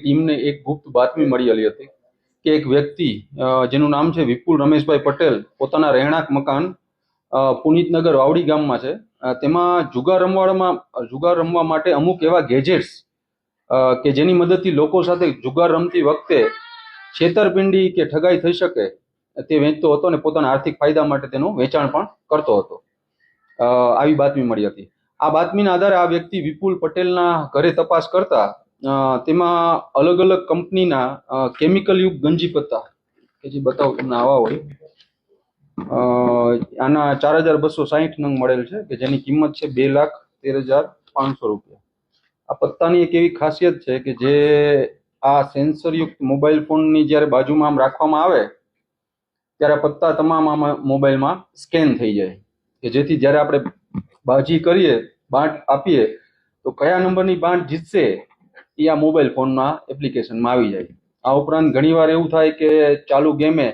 ટીમને એક ગુપ્ત બાતમી મળેલી હતી કે એક વ્યક્તિ જેનું નામ છે વિપુલ રમેશભાઈ પટેલ, પોતાના રહેણાંક મકાન પુનિતનગર વાવડી ગામમાં છે. તેમાં જુગાર રમવામાં જુગાર રમવા માટે અમુક એવા ગેજેટ્સ કે જેની મદદથી લોકો સાથે જુગાર રમતી વખતે છેતરપિંડી કે ઠગાઈ થઈ શકે, તે વેચતો હતો અને પોતાના આર્થિક ફાયદા માટે તેનું વેચાણ પણ કરતો હતો. આવી બાતમી મળી હતી. આ બાતમીના આધારે આ વ્યક્તિ વિપુલ પટેલના ઘરે તપાસ કરતા તેમાં અલગ અલગ કંપનીના કેમિકલ યુક્ત ગંજી પત્તા, કે જે બતાવો તમને આવા હોય. આના ચાર હજાર બસો સાહીઠ નંગ મળેલ છે, કે જેની કિંમત છે બે લાખ તેર હજાર પાંચસો રૂપિયા. આ પત્તાની એક એવી ખાસિયત છે કે જે આ સેન્સરયુક્ત મોબાઈલ ફોનની જ્યારે બાજુમાં આમ રાખવામાં આવે, ત્યારે પત્તા તમામ આમાં મોબાઈલમાં સ્કેન થઈ જાય. કે જેથી જ્યારે આપણે બાજી કરીએ, બાંટ આપીએ, તો કયા નંબરની બાંટ જીતશે? એ આ મોબાઈલ ફોનના એપ્લિકેશનમાં આવી જાય. આ ઉપરાંત ઘણીવાર એવું થાય કે ચાલુ ગેમે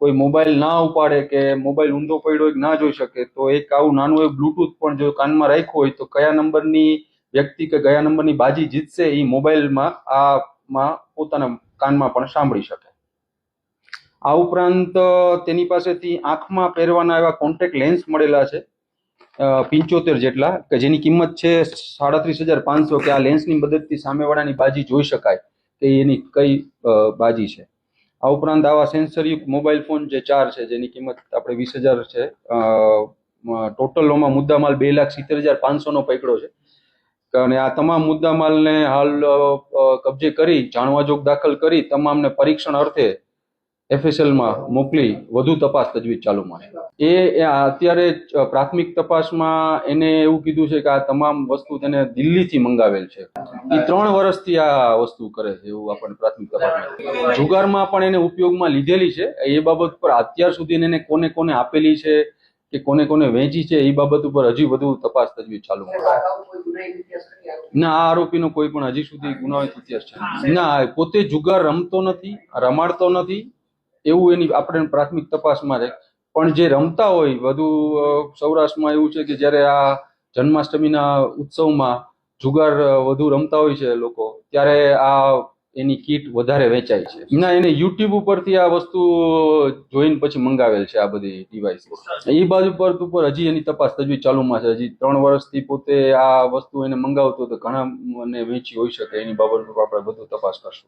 કોઈ મોબાઈલ ના ઉપાડે કે મોબાઈલ ઊંધો પડ્યો હોય ના જોઈ શકે, તો એક આવું નાનું એવું બ્લુટૂથ પણ જો કાનમાં રાખ્યું હોય તો કયા નંબરની વ્યક્તિ કે કયા નંબરની બાજી જીતશે એ મોબાઈલમાં આમાં પોતાના કાનમાં પણ સાંભળી શકે. આ ઉપરાંત તેની પાસેથી આંખમાં પહેરવાના એવા કોન્ટેક્ટ લેન્સ મળેલા છે. પિંચોતેર જેટલા, કે જેની કિંમત છે સાડત્રીસ હજાર પાંચસો, કે આ લેન્સની મદદથી સામેવાળાની બાજી જોઈ શકાય, કે એની કઈ બાજી છે. આ ઉપરાંત આવા સેન્સરયુક્ત મોબાઈલ ફોન જે ચાર છે, જેની કિંમત આપણે વીસ હજાર છે ટોટલોમાં મુદ્દામાલ બે લાખ સિત્તેર હજાર પાંચસોનો પકડ્યો છે. અને આ તમામ મુદ્દામાલને હાલ કબજે કરી જાણવાજોગ દાખલ કરી, તમામને પરીક્ષણ અર્થે એફએસએલમાં મોકલી વધુ તપાસ તજવીજ ચાલુમાં છે એ અત્યારે પ્રાથમિક તપાસમાં એને એવું કીધું છે કે આ તમામ વસ્તુ તેને દિલ્હીથી મંગાવેલ છે. એ ત્રણ વર્ષથી આ વસ્તુ કરે છે એવું આપણને પ્રાથમિક તપાસમાં જુગારમાં પણ એને ઉપયોગમાં લીધેલી છે. એ બાબત પર અત્યાર સુધી એને કોને કોને આપેલી છે કે કોને કોને વેચી છે, એ બાબત ઉપર હજી વધુ તપાસ તજવીજ ચાલુ ના, આ આરોપીનો કોઈ પણ હજી સુધી ગુનાહિત ઇતિહાસ છે. ના, પોતે જુગાર રમતો નથી, રમાડતો નથી એવું એની આપણે પ્રાથમિક તપાસમાં રહે. પણ જે રમતા હોય, વધુ સૌરાષ્ટ્રમાં એવું છે કે જ્યારે આ જન્માષ્ટમીના ઉત્સવમાં જુગાર વધુ રમતા હોય છે લોકો, ત્યારે આ એની કીટ વધારે વેચાય છે. ના, એને યુટ્યુબ ઉપરથી આ વસ્તુ જોઈને પછી મંગાવેલ છે આ બધી ડિવાઇસ એ બાજુ પર ઉપર હજી એની તપાસ તજવીજ ચાલુમાં છે. હજી ત્રણ વર્ષથી પોતે આ વસ્તુ એને મંગાવતો તો ઘણા મને વેચી હોઈ શકે. એની બાબત આપણે બધું તપાસ કરશું.